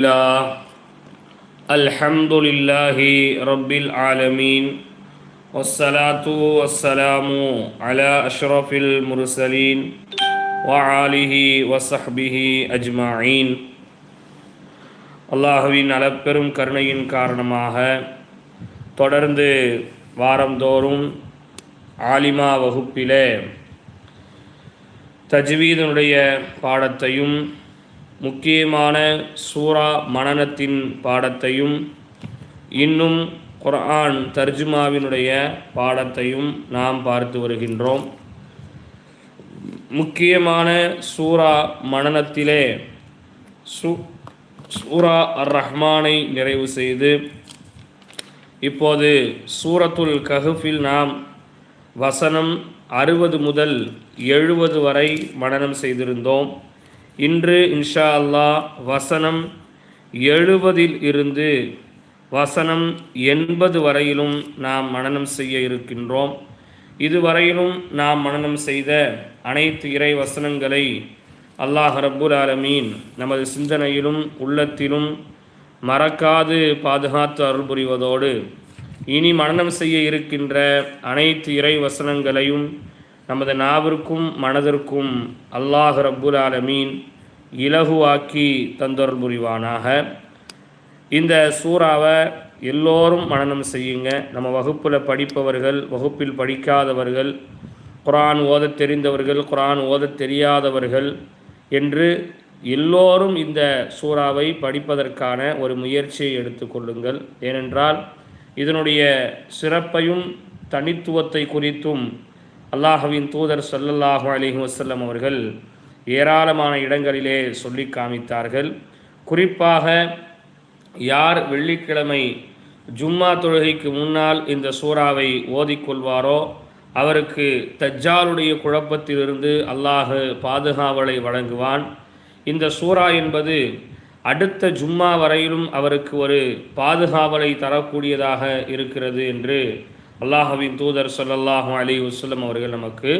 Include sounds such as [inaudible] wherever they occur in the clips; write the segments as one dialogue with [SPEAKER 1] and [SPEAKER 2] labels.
[SPEAKER 1] الله الحمد لله رب العالمين والصلاة والسلام على أشرف المرسلين وعاله وصحبه أجمعين அல்லாஹுவின் அளப்பெரும் கருணையின் காரணமாக தொடர்ந்து வாரந்தோறும் ஆலிமா வகுப்பிலே தஜ்வீதனுடைய பாடத்தையும் முக்கியமான சூரா மனனத்தின் பாடத்தையும் இன்னும் குர்ஆன் தர்ஜுமாவினுடைய பாடத்தையும் நாம் பார்த்து வருகின்றோம். முக்கியமான சூரா மனனத்திலே சு சூரா அர் ரஹ்மானை நிறைவு செய்து இப்போது சூரத்துல் கஹஃபில் நாம் வசனம் அறுபது முதல் எழுபது வரை மனனம் செய்திருந்தோம். இன்று இன்ஷா அல்லாஹ் வசனம் எழுபதில் இருந்து வசனம் எண்பது வரையிலும் நாம் மனனம் செய்ய இருக்கின்றோம். இதுவரையிலும் நாம் மனனம் செய்த அனைத்து இறை வசனங்களை அல்லாஹ் ரப்புல் ஆலமீன் நமது சிந்தனையிலும் உள்ளத்திலும் மறக்காது பாதுகாத்து அருள் புரிவதோடு இனி மனனம் செய்ய இருக்கின்ற அனைத்து இறை வசனங்களையும் நமது நாவிற்கும் மனதிற்கும் அல்லாஹ் ரப்புல் ஆலமீன் இலகுவாக்கி தந்தொருள் புரிவானாக. இந்த சூறாவை எல்லோரும் மனனம் செய்யுங்க. நம்ம வகுப்பில் படிப்பவர்கள் வகுப்பில் படிக்காதவர்கள் குரான் ஓதத் தெரிந்தவர்கள் குரான் ஓதத் தெரியாதவர்கள் என்று எல்லோரும் இந்த சூறாவை படிப்பதற்கான ஒரு முயற்சியை எடுத்துக்கொள்ளுங்கள் ஏனென்றால் இதனுடைய சிறப்பையும் தனித்துவத்தை குறித்தும் அல்லாஹுவின் தூதர் ஸல்லல்லாஹு அலைஹி வசல்லம் அவர்கள் ஏராளமான இடங்களிலே சொல்லி காமித்தார்கள். குறிப்பாக யார் வெள்ளிக்கிழமை ஜும்மா தொழுகைக்கு முன்னால் இந்த சூறாவை ஓதிக்கொள்வாரோ அவருக்கு தஜ்ஜாலுடைய குழப்பத்திலிருந்து அல்லாஹு பாதுகாவலை வழங்குவான். இந்த சூறா என்பது அடுத்த ஜும்மா வரையிலும் அவருக்கு ஒரு பாதுகாவலை தரக்கூடியதாக இருக்கிறது என்று அல்லாஹவின் தூதர் சொல்லல்லாஹும் அலி வசல்லம் அவர்கள் நமக்கு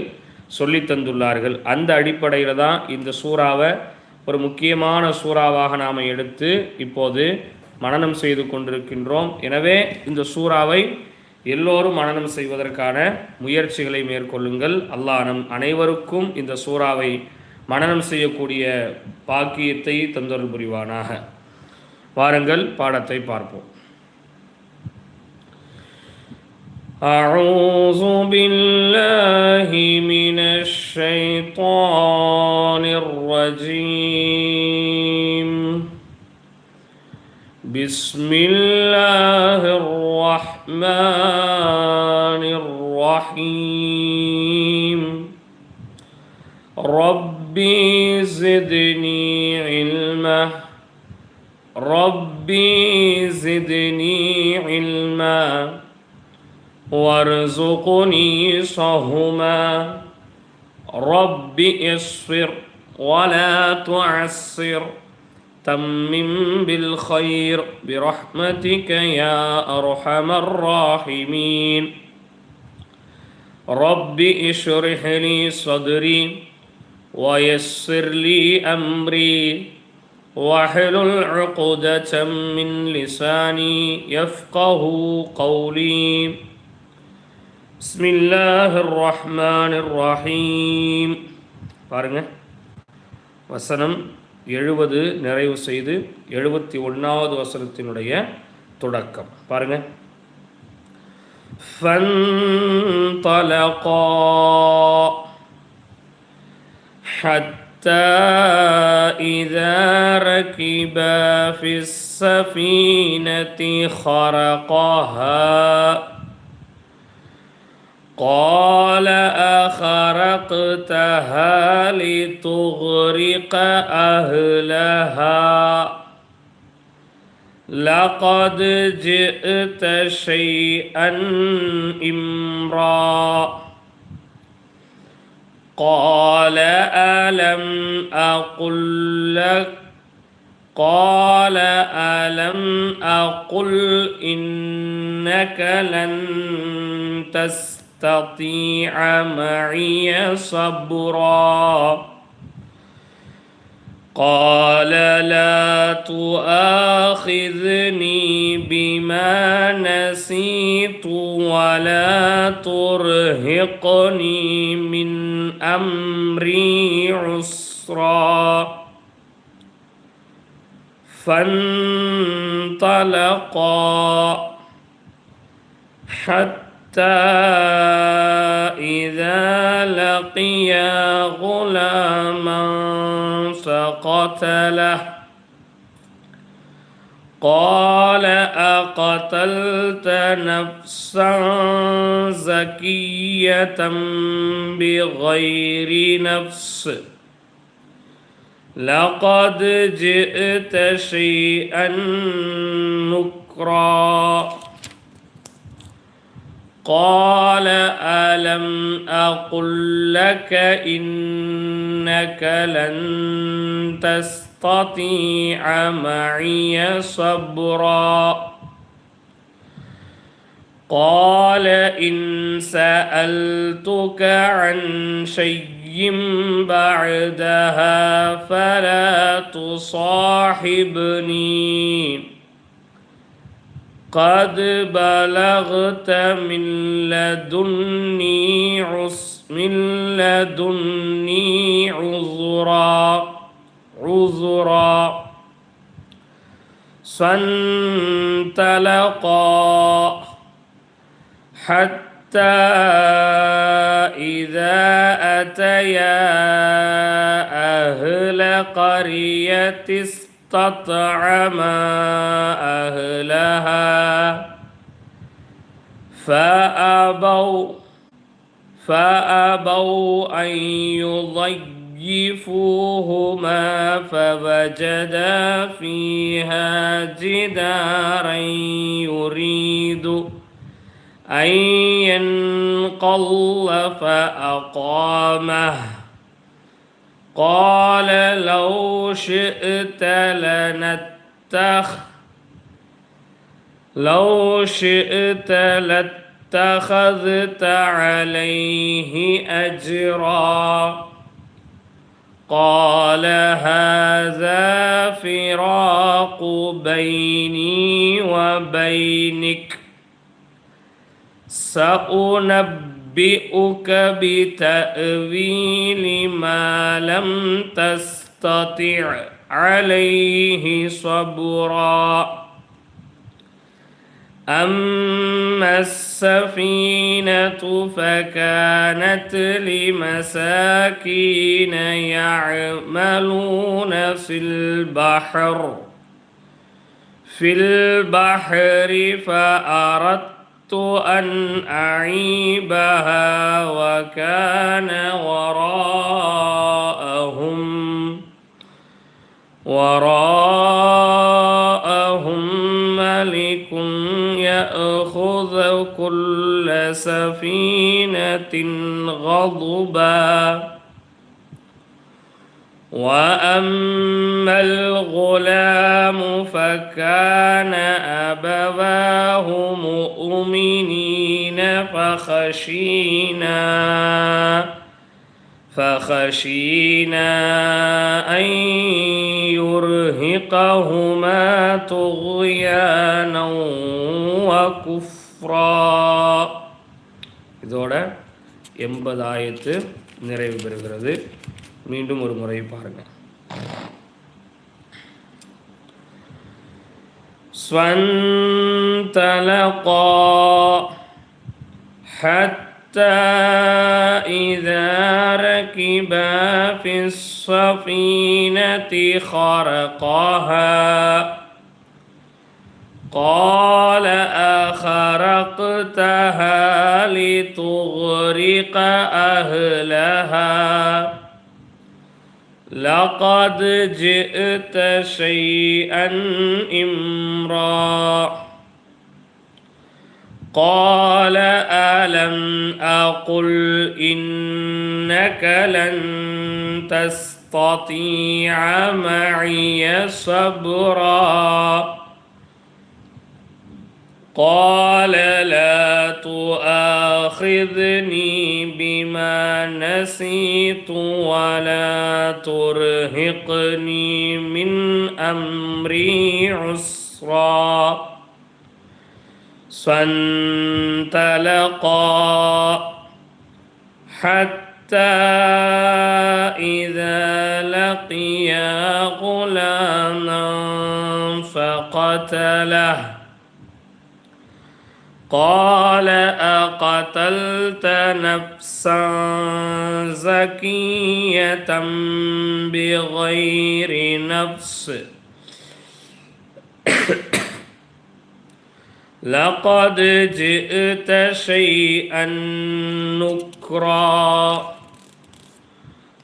[SPEAKER 1] சொல்லி தந்துள்ளார்கள். அந்த அடிப்படையில் தான் இந்த சூறாவை ஒரு முக்கியமான சூறாவாக நாம் எடுத்து இப்போது மனனம் செய்து கொண்டிருக்கின்றோம். எனவே இந்த சூறாவை எல்லோரும் மனனம் செய்வதற்கான முயற்சிகளை மேற்கொள்ளுங்கள். அல்லாஹ் நம் அனைவருக்கும் இந்த சூறாவை மனனம் செய்யக்கூடிய பாக்கியத்தை தந்தொருள் புரிவானாக. வாருங்கள் பாடத்தை பார்ப்போம். أعوذ بالله من الشيطان الرجيم. بسم الله الرحمن الرحيم. ربي زدني علما. ربي زدني علما. وارزقني صهما رب إصفر ولا تعسر. تمم بالخير برحمتك يا أرحم الراحمين. رب اشرح لي صدري ويسر لي أمري. واحلل عقدة من لساني يفقه قولي. بسم الله الرحمن الرحيم பாருங்க வசனம் எழுபது நிறைவு செய்து எழுபத்தி ஒன்றாவது வசனத்தினுடைய தொடக்கம் பாருங்க فانطلقا حتى إذا ركبا في السفينة خرقها قال أخرقتها لتغرق أهلها. لقد جئت شيئا إمرا. قال ألم أقل لك؟ قال ألم أقل إنك لن تستطيع معي صبرا. قال لا تؤاخذني بما نسيت ولا ترهقني من أمري عسرا. فانطلقا حتى إذا لقيا غلاما فقتله. قال أقتلت نفسا زكية بغير نفس؟ لقد جئت شيئا نكرا. قال ألم أقل لك إنك لن تستطيع معي صبرا قال إن سألتك عن شيء بعدها فلا تصاحبني قد بلغت من لدني عس من لدني عذرا عذرا. فانطلقا حتى إذا أتيا أهل قرية استطعما أهلها فأبوا فأبوا أن يضيفوهما فوجدا فيها جدارا يريد أن ينقل فأقامه. قال لو شئت لنتخ لو شئت لاتخذت عليه أجرا. قال هذا فراق بيني وبينك سأنبئ أنبئك بتأويل ما لم تستطع عليه صبرا أما السفينة فكانت لمساكين يعملون في البحر في البحر فأردت أن أعيبها وكان وراءهم وراءهم ملك يأخذ كل سفينة غضباً. واما الغلام فكان ابواه مؤمنين فخشينا فخشينا ان يرهقهما طغيانا وكفرا இதோட எண்பது ஆயத்து நிறைவு பெறுகிறது மீண்டும் ஒரு முறை பாருங்க فانطلقا حتى إذا ركبا في السفينة خرقها قال أخرقتها لتغرق أهلها لقد جئت شيئا إمرا. قال ألم أقل إنك لن تستطيع معي صبرا. قال لا تؤاخذ تؤاخذني بما نسيت ولا ترهقني من أمري عسرا. فانطلقا حتى إذا لقيا غلاما فقتله. قال أقتلت نفسا زكية بغير نفس؟ [coughs] لقد جئت شيئا نكرا.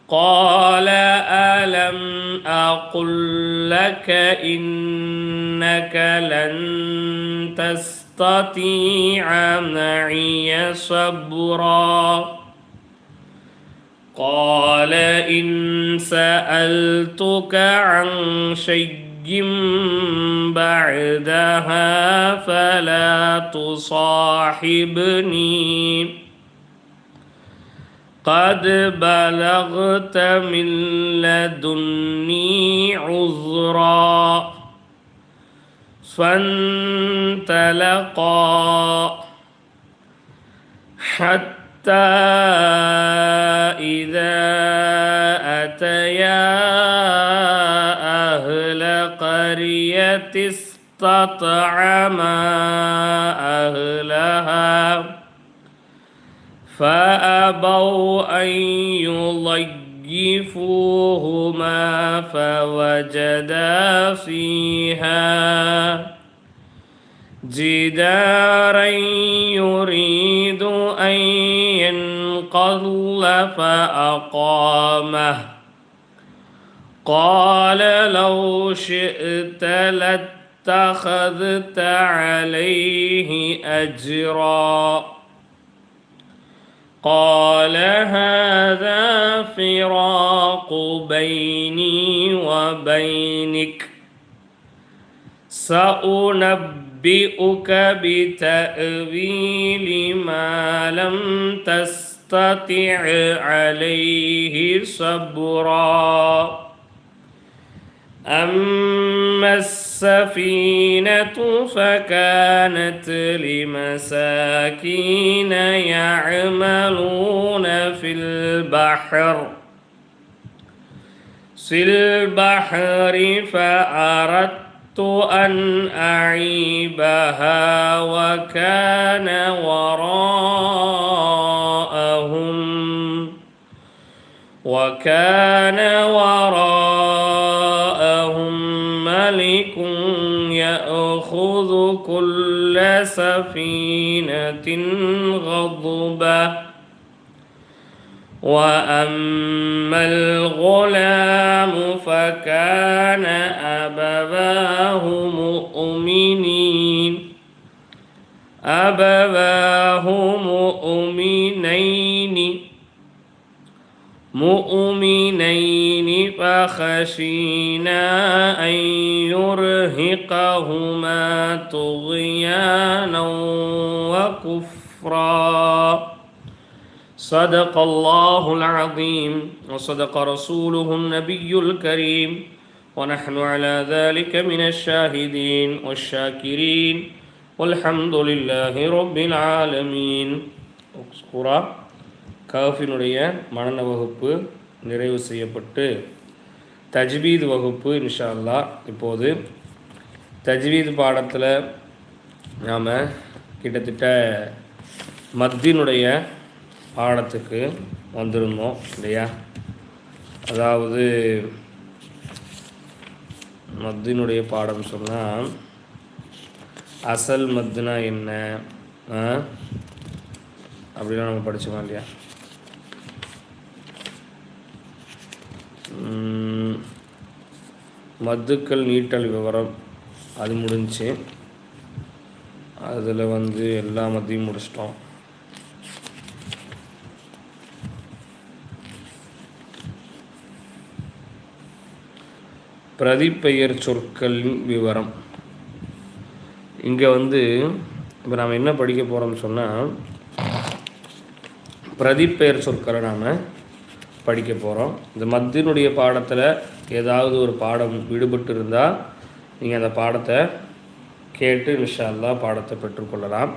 [SPEAKER 1] قال ألم أقل لك إنك لن تستطيع معي صبرا. قال إن سألتك عن شيء بعدها فلا تصاحبني. قد بلغت من لدني عذرا. فانطلقا حتى إذا أتيا أهل قرية استطعما أهلها فأبوا أن يضيفوهما فوجدا فيها جدارا يريد أن ينقض فأقامه قال لو شئت لاتخذت عليه أجرا قال هذا فراق بيني وبينك. سأنبئك بتأويل ما لم تستطع عليه صبرا. أما السفينة فكانت لمساكين يعملون في البحر. في البحر فأردت أن أعيبها وكان وراءهم وكان وراءهم كل سفينة غضبة. وأما الغلام فكان أبواه مؤمنين. أبواه مؤمنين. مؤمنين فخشينا أن يرهقهما طغيانا وكفرا. صدق الله العظيم وصدق رسوله النبي الكريم. ونحن على ذلك من الشاهدين والشاكرين. والحمد لله رب العالمين. கஃபினுடைய மனன வகுப்பு நிறைவு செய்யப்பட்டு தஜ்வீத் வகுப்பு இன்ஷா அல்லா இப்போது தஜ்வீத் பாடத்தில் நாம் கிட்டத்தட்ட மத்தினுடைய பாடத்துக்கு வந்திருந்தோம் இல்லையா? அதாவது மத்தினுடைய பாடம் சொன்னால் அசல் மத்துனா என்ன? அப்படிலாம் நம்ம படித்தோமா இல்லையா? மதுக்கள் நீட்டல் விவரம் அது முடிஞ்சு. அதில் வந்து எல்லா மதியும் முடிச்சிட்டோம். பிரதிப்பெயர் சொற்களின் விவரம். இங்கே வந்து இப்போ நாம் என்ன படிக்க போகிறோம்னு சொன்னால் பிரதிப்பெயர் சொற்களை நாம் படிக்க போகிறோம் இந்த மத்தினுடைய பாடத்தில் ஏதாவது ஒரு பாடம் விடுபட்டு இருந்தால் நீங்கள் அந்த பாடத்தை கேட்டு இன்ஷா பாடத்தை பெற்றுக்கொள்ளலாம்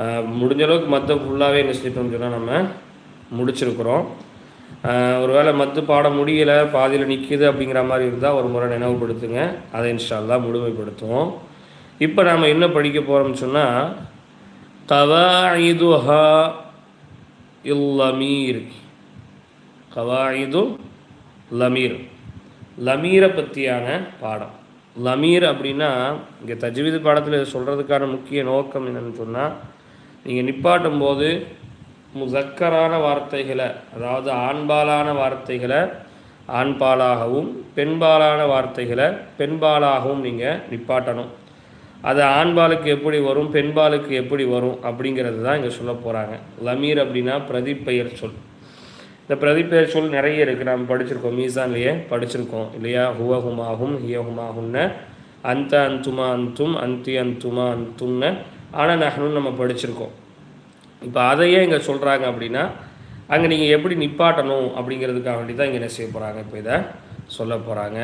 [SPEAKER 1] முடிஞ்சளவுக்கு முடிஞ்ச அளவுக்கு மற்ற ஃபுல்லாகவே என்ன சொன்னால் நம்ம முடிச்சிருக்கிறோம். ஒருவேளை மற்ற பாடம் முடியலை பாதியில் நிற்கிது அப்படிங்கிற மாதிரி இருந்தால் ஒரு முறை நினைவுபடுத்துங்க. அதை இன்ஷால்லா முழுமைப்படுத்துவோம். இப்போ நாம் என்ன படிக்க போகிறோம்னு சொன்னால் கவாயிதுஹா இல்லமீர் கவாயிது லமீர். லமீரை பற்றியான பாடம். லமீர் அப்படின்னா இங்கே தஜ்வீது பாடத்தில் சொல்கிறதுக்கான முக்கிய நோக்கம் என்னென்னு சொன்னால் நீங்கள் நிப்பாட்டும் போது முசக்கரான வார்த்தைகளை அதாவது ஆண்பாலான வார்த்தைகளை ஆண்பாலாகவும் பெண்பாலான வார்த்தைகளை பெண்பாலாகவும் நீங்கள் நிப்பாட்டணும். அது ஆண்பாலுக்கு எப்படி வரும் பெண்பாலுக்கு எப்படி வரும் அப்படிங்கிறது தான் இங்கே சொல்ல போகிறாங்க லமீர் அப்படின்னா பிரதிப்பெயர் சொல். இந்த பிரதிப்பெயர் சொல் நிறைய இருக்குது நம்ம படிச்சிருக்கோம் மீசான்லேயே படிச்சிருக்கோம் இல்லையா? ஹுவ ஹுமாஹும் ஹிய அந்த அந்துமா அந்தும் அந்தி அந்துமா அந்தும்னு ஆனால் நகனும் நம்ம படிச்சிருக்கோம். இப்போ அதையே இங்கே சொல்கிறாங்க அப்படின்னா அங்கே நீங்கள் எப்படி நிப்பாட்டணும் அப்படிங்கிறதுக்காக வேண்டி தான் இங்கே என்ன செய்ய போகிறாங்க இப்போ இதை சொல்ல போகிறாங்க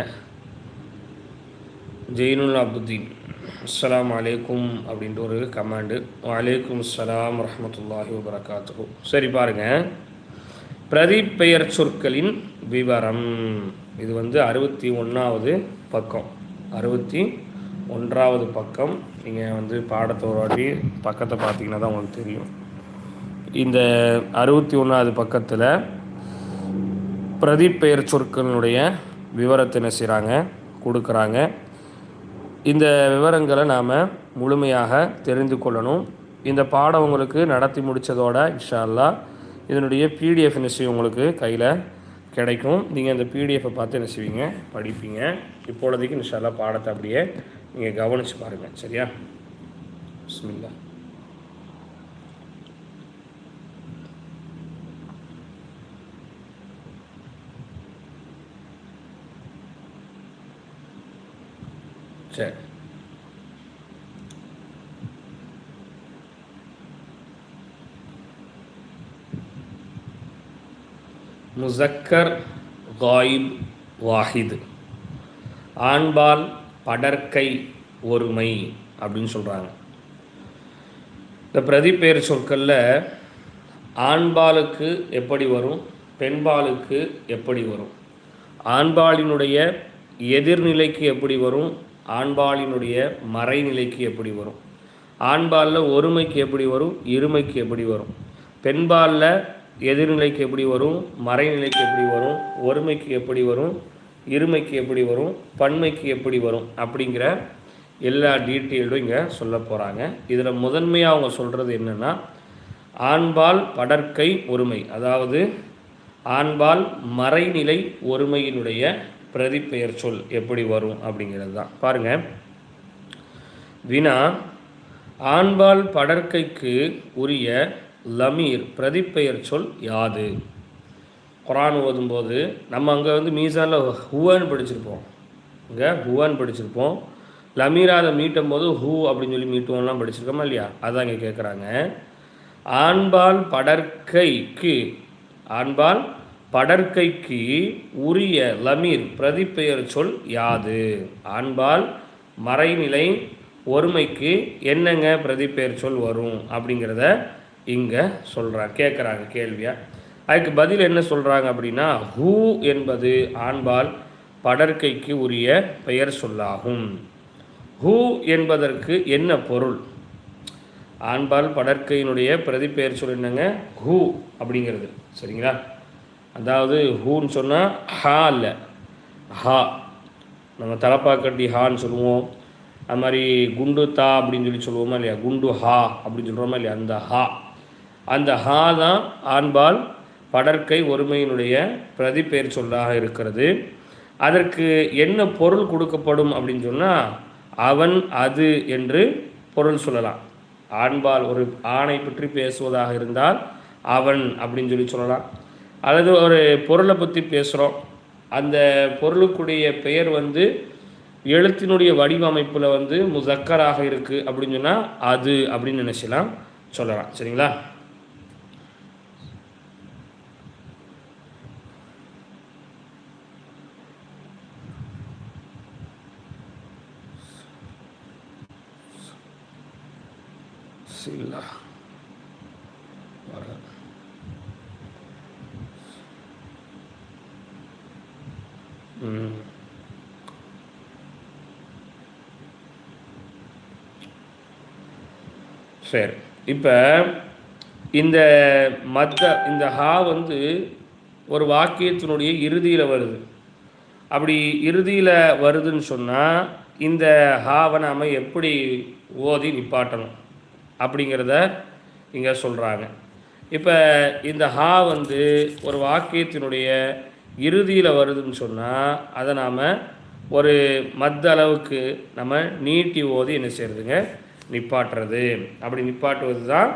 [SPEAKER 1] ஜெயினுல் அப்துதீன் அஸ்லாம் அலைக்கும் அப்படின்ட்டு ஒரு கமாண்டு வலைக்கும் அஸ்லாம் வரஹ்மத்துல்லாஹி வபரகாத்துஹு. சரி பாருங்கள் பிரதிப்பெயர் சொற்களின் விவரம். இது வந்து அறுபத்தி ஒன்றாவது பக்கம். அறுபத்தி ஒன்றாவது பக்கம். நீங்கள் வந்து பாடத்தை ஒரு வாட்டி பக்கத்தை பார்த்தீங்கன்னா தான் உங்களுக்கு தெரியும். இந்த அறுபத்தி ஒன்றாவது பக்கத்தில் பிரதிப்பெயர் சொற்களினுடைய விவரத்தை என்ன செய்கிறாங்க கொடுக்குறாங்க. இந்த விவரங்களை நாம் முழுமையாக தெரிந்து கொள்ளணும். இந்த பாடம் உங்களுக்கு நடத்தி முடித்ததோட இஷா அல்லாஹ் இதனுடைய பிடிஎஃப் என்ன செய்யும் உங்களுக்கு கையில் கிடைக்கும். நீங்கள் அந்த பிடிஎஃப்பை பார்த்து என்ன செய்வீங்க? படிப்பீங்க. இப்பொழுதைக்கு இன்ஷா பாடத்தை அப்படியே நீங்கள் கவனித்து பாருங்கள் சரியா? பிஸ்மில்லா சரி. முசக்கர் காயிப் வாஹித். ஆண்பால் படற்கை ஒருமை அப்படின்னு சொல்கிறாங்க இந்த பிரதிப்பெயர் சொற்களில் ஆண்பாலுக்கு எப்படி வரும் பெண்பாலுக்கு எப்படி வரும்? ஆண்பாலினுடைய எதிர்நிலைக்கு எப்படி வரும் ஆண்பாலினுடைய மறைநிலைக்கு எப்படி வரும்? ஆண்பாலில் ஒருமைக்கு எப்படி வரும் இருமைக்கு எப்படி வரும்? பெண்பாலில் எதிர்நிலைக்கு எப்படி வரும்? மறைநிலைக்கு எப்படி வரும்? ஒருமைக்கு எப்படி வரும்? இருமைக்கு எப்படி வரும்? பன்மைக்கு எப்படி வரும்? அப்படிங்கிற எல்லா டீட்டெயிலும் இங்கே சொல்ல போகிறாங்க இதில் முதன்மையாக அவங்க சொல்கிறது என்னென்னா ஆண்பால் படற்கை ஒருமை. அதாவது ஆண்பால் மறைநிலை ஒருமையினுடைய பிரதிப்பெயர் சொல் எப்படி வரும் அப்படிங்கிறது தான். பாருங்கள் வினா ஆண்பால் படற்கைக்கு உரிய லமீர் பிரதிப்பெயர் சொல் யாது? குரான் ஓதும்போது நம்ம அங்கே வந்து மீசானில் ஹூவான்னு படிச்சிருப்போம். இங்கே ஹூவான்னு படிச்சிருப்போம். லமீராதை மீட்டும் போது ஹூ அப்படின்னு சொல்லி மீட்டுவோம்லாம் படிச்சிருக்கோமா இல்லையா? அதான் இங்கே கேட்குறாங்க ஆண்பால் படற்கைக்கு ஆண்பால் படற்கைக்கு உரிய லமீர் பிரதிப்பெயர் சொல் யாது? ஆண்பால் மறைநிலை ஒருமைக்கு என்னங்க பிரதிப்பெயர் சொல் வரும் அப்படிங்கிறத இங்கே சொல்கிறாங்க கேட்குறாங்க கேள்வியாக அதுக்கு பதில் என்ன சொல்கிறாங்க அப்படின்னா ஹூ என்பது ஆண்பால் படற்கைக்கு உரிய பெயர் சொல்லாகும். ஹூ என்பதற்கு என்ன பொருள்? ஆண்பால் படற்கையினுடைய பிரதி பெயர் சொல் என்னங்க? ஹூ அப்படிங்கிறது. சரிங்களா? அதாவது ஹூன்னு சொன்னால் ஹா இல்லை ஹா. நம்ம தலப்பாக்கட்டி ஹான்னு சொல்லுவோம். அது மாதிரி குண்டு தா அப்படின்னு சொல்லி சொல்லுவோமா இல்லையா? குண்டு ஹா அப்படின்னு சொல்கிறோமா இல்லையா? அந்த ஹா. அந்த ஹா தான் ஆண்பால் படற்கை ஒருமையினுடைய பிரதிப்பெயர் சொல்லாக இருக்கிறது. அதற்கு என்ன பொருள் கொடுக்கப்படும் அப்படின்னு சொன்னால் அவன் அது என்று பொருள் சொல்லலாம். ஆண்பால் ஒரு ஆணை பற்றி பேசுவதாக இருந்தால் அவன் அப்படின்னு சொல்லி சொல்லலாம். அல்லது ஒரு பொருளை பற்றி பேசுகிறோம் அந்த பொருளுக்குடைய பெயர் வந்து எழுத்தினுடைய வடிவமைப்பில் வந்து முசக்கராக இருக்குது அப்படின்னு சொன்னால் அது அப்படின்னு நினச்சலாம் சொல்லலாம். சரிங்களா? சில்லா வர. சரி. இப்போ இந்த மத்த இந்த ஹா வந்து ஒரு வாக்கியத்தினுடைய இறுதியில் வருது. அப்படி இறுதியில் வருதுன்னு சொன்னால் இந்த ஹாவை நாம் எப்படி ஓதி நிப்பாட்டணும்? அப்படிங்கிறத இங்கே சொல்கிறாங்க இப்போ இந்த ஹா வந்து ஒரு வாக்கியத்தினுடைய இறுதியில் வருதுன்னு சொன்னால் அதை நாம் ஒரு மத்த அளவுக்கு நம்ம நீட்டி ஓதி என்ன செய்கிறதுங்க நிப்பாட்டுறது. அப்படி நிப்பாட்டுவது தான்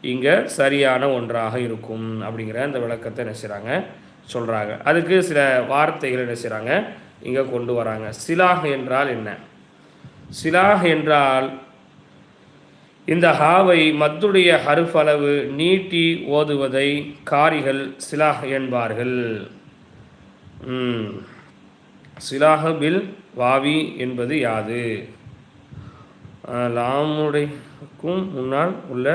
[SPEAKER 1] இங்கே சரியான ஒன்றாக இருக்கும் அப்படிங்கிற அந்த விளக்கத்தை என்ன செய்கிறாங்க சொல்கிறாங்க அதுக்கு சில வார்த்தைகள் என்ன செய்கிறாங்க இங்கே கொண்டு வராங்க. சிலாக என்றால் என்ன? சிலாக என்றால் இந்த ஹாவை மத்துடைய ஹருஃப் அளவு நீட்டி ஓதுவதை காரிகள் சிலாஹ் என்பார்கள். சிலாஹ பில் வாவி என்பது யாது? லாமுடைக்கும் முன்னால் உள்ள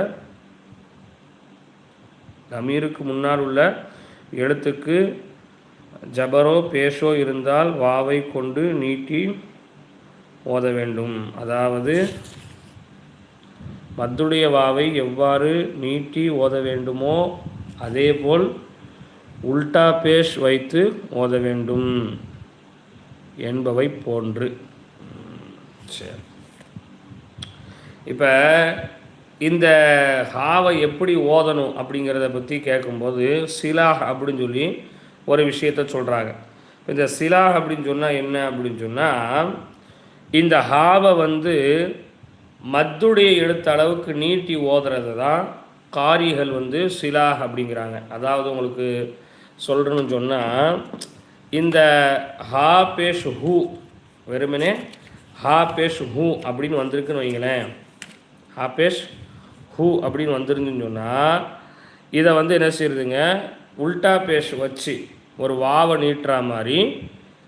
[SPEAKER 1] நமீருக்கு முன்னால் உள்ள எழுத்துக்கு ஜபரோ பேஷோ இருந்தால் வாவை கொண்டு நீட்டி ஓத வேண்டும். அதாவது மத்துடைய வாவை எவ்வாறு நீட்டி ஓத வேண்டுமோ அதேபோல் உல்டா பேஷ் வைத்து ஓத வேண்டும் என்பவை போன்று. சரி. இப்போ இந்த ஹாவை எப்படி ஓதணும் அப்படிங்கிறத பற்றி கேட்கும்போது சிலாஹ் அப்படின்னு சொல்லி ஒரு விஷயத்த சொல்கிறாங்க இந்த சிலாஹ் அப்படின்னு சொன்னால் என்ன அப்படின்னு சொன்னால் இந்த ஹாவை வந்து மத்துடைய எழுத்த அளவுக்கு நீட்டி ஓதுறது தான் காரிகள் வந்து சிலாஹ் அப்படிங்கிறாங்க. அதாவது உங்களுக்கு சொல்கிறேன்னு சொன்னால் இந்த ஹா பேஷ் ஹூ வெறுமனே ஹா பேஷ் ஹூ அப்படின்னு வந்திருக்குன்னு வைங்களேன். ஹா பேஷ் ஹூ அப்படின்னு வந்துருந்துன்னு சொன்னால் இதை வந்து என்ன செய்யுதுங்க உல்டா பேஷ் வச்சு ஒரு வாவை நீட்டுற மாதிரி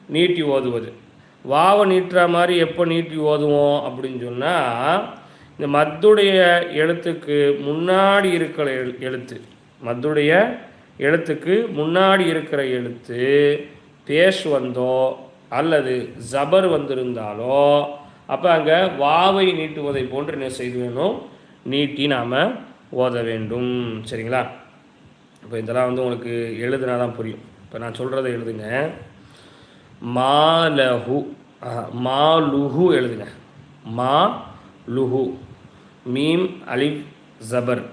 [SPEAKER 1] நீட்டி ஓதுவது. வாவை நீட்டுற மாதிரி எப்போ நீட்டி ஓதுவோம் அப்படின்னு சொன்னால் இந்த மத்துடைய எழுத்துக்கு முன்னாடி இருக்கிற எழு எழுத்து மத்துடைய எழுத்துக்கு முன்னாடி இருக்கிற எழுத்து பேஷ் வந்தோ அல்லது ஜபர் வந்திருந்தாலோ அப்போ அங்கே வாவை நீட்டுவதை போன்று என்ன செய்து வேணும் நீட்டி நாம் ஓத வேண்டும். சரிங்களா? இப்போ இதெல்லாம் வந்து உங்களுக்கு எழுதுனா தான் புரியும். இப்போ நான் சொல்கிறத எழுதுங்க. மாலஹு மாலுஹு எழுதுங்க. மா லுஹு மீம் அலிஃப் ஜபர்.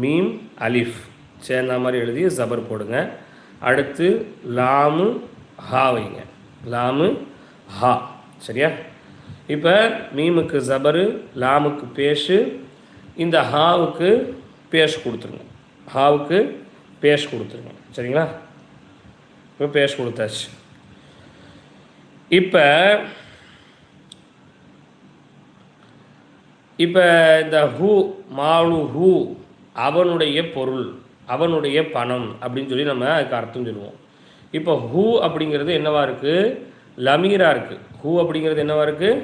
[SPEAKER 1] மீம் அலிஃப். சேர்ந்த மாதிரி எழுதி ஜபர் போடுங்க. அடுத்து லாமு ஹா வைங்க. லாமு ஹா. சரியா? இப்போ மீமுக்கு ஜபரு லாமுக்கு பேஷு இந்த ஹாவுக்கு பேஷ் கொடுத்துருங்க. ஹாவுக்கு பேஷ் கொடுத்துருங்க. சரிங்களா? இப்போ பேஷ் கொடுத்தாச்சு. இப்போ இப்போ இந்த ஹூ மாலு ஹூ அவனுடைய பொருள் அவனுடைய பணம் அப்படின்னு சொல்லி நம்ம அதுக்கு அர்த்தம் சொல்லுவோம். இப்போ ஹூ அப்படிங்கிறது என்னவா இருக்குது லமீராக இருக்குது ஹூ அப்படிங்கிறது என்னவா இருக்குது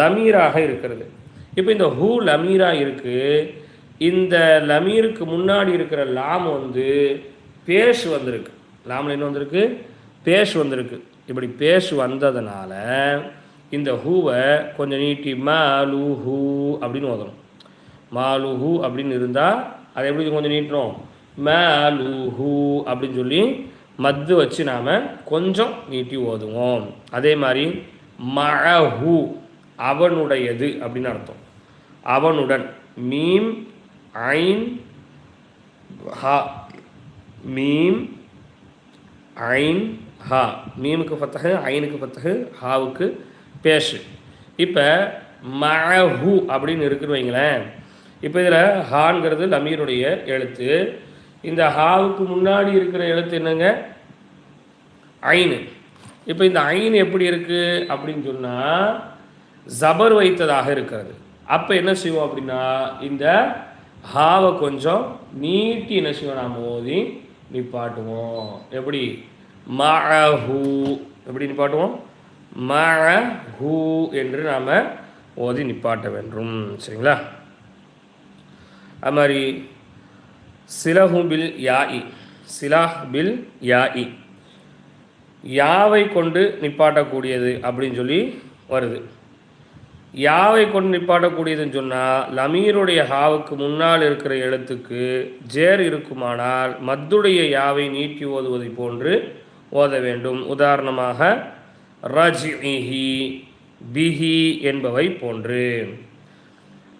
[SPEAKER 1] லமீராக இருக்கிறது. இப்போ இந்த ஹூ லமீராக இருக்குது இந்த லமீருக்கு முன்னாடி இருக்கிற லாம் வந்து பேஷ் வந்திருக்கு. லாமில் என்ன வந்திருக்கு? பேஷ் வந்திருக்கு. இப்படி பேசு வந்ததுனால இந்த ஹூவை கொஞ்சம் நீட்டி மாலு ஹூ அப்படின்னு ஓதணும். மாலு ஹூ அப்படின்னு இருந்தால் அதை எப்படி கொஞ்சம் நீட்டுறோம் மாலு ஹூ அப்படின்னு சொல்லி மத்து வச்சு நாம் கொஞ்சம் நீட்டி ஓதுவோம். அதே மாதிரி மழஹூ அவனுடையது அப்படின்னு அர்த்தம். அவனுடன் மீம் ஐன் ஹா மீம் ஐன் ஹா மீமுக்கு ஃபத்தஹு ஐனுக்கு ஃபத்தஹு ஹாவுக்கு பேஷு. இப்போ மஹு அப்படின்னு இருக்குன்னு வைங்களேன். இப்போ இதில் ஹான்கிறது லமீருடைய எழுத்து. இந்த ஹாவுக்கு முன்னாடி இருக்கிற எழுத்து என்னங்க? ஐனு. இப்போ இந்த ஐன் எப்படி இருக்குது அப்படின்னு சொன்னால் ஜபர் வைத்ததாக இருக்கிறது. அப்போ என்ன செய்வோம் அப்படின்னா இந்த ஹாவை கொஞ்சம் நீட்டி என்ன செய்வோம்? நாம் ஓதி நிப்பாட்டுவோம். எப்படி? மஹூ எப்படி நிப்பாட்டுவோம் ஹூ என்று நாம் ஓதி நிப்பாட்ட வேண்டும். சரிங்களா? அது மாதிரி சிலஹு பில் யாஇ. சிலாஹ் பில் யாஇ. யாவை கொண்டு நிப்பாட்டக்கூடியது அப்படின்னு சொல்லி வருது. யாவை கொண்டு நிப்பாட்டக்கூடியதுன்னு சொன்னால் லமீருடைய ஹாவுக்கு முன்னால் இருக்கிற எழுத்துக்கு ஜேர் இருக்குமானால் மத்துடைய யாவை நீட்டி ஓதுவதை போன்று ஓத வேண்டும். உதாரணமாக ரஜ்இஹி பிஹி என்பவை போன்று.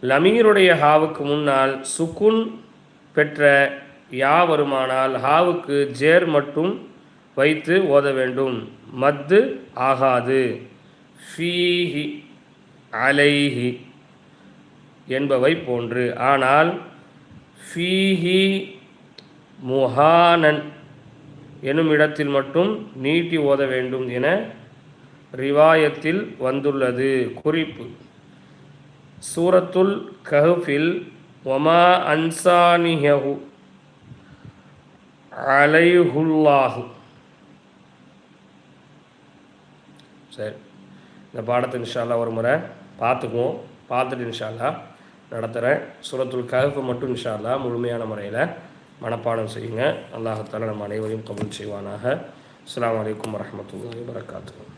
[SPEAKER 1] லமீருடைய ஹாவுக்கு முன்னால் சுக்குன் பெற்ற யா வருமானால் ஹாவுக்கு ஜேர் மட்டும் வைத்து ஓத வேண்டும். மத்து ஆகாது. ஃபீஹி அலைஹி என்பவை போன்று. ஆனால் ஃபீஹி முஹானன் எனும் இடத்தில் மட்டும் நீட்டி ஓத வேண்டும் என ரிவாயத்தில் வந்துள்ளது. குறிப்பு. சூரத்துல் கஹ்ஃபில் ஒமா அன்சானிஹு அலைஹுல்லாஹு. சரி. இந்த பாடத்தை இன்ஷால்லா ஒரு முறை பார்த்துக்குவோம். பார்த்துட்டு இன்ஷால்லா நடத்துகிறேன் சூரத்துல் கஹஃப் மட்டும் இன்ஷால்லா முழுமையான முறையில். மனப்பாடம் செய்யுங்க. அல்லாஹத்தால நம்ம அனைவரையும் கபூல் செய்வானாக. அஸ்ஸலாமு வலைக்கம் வரமத்துல வரகாத்து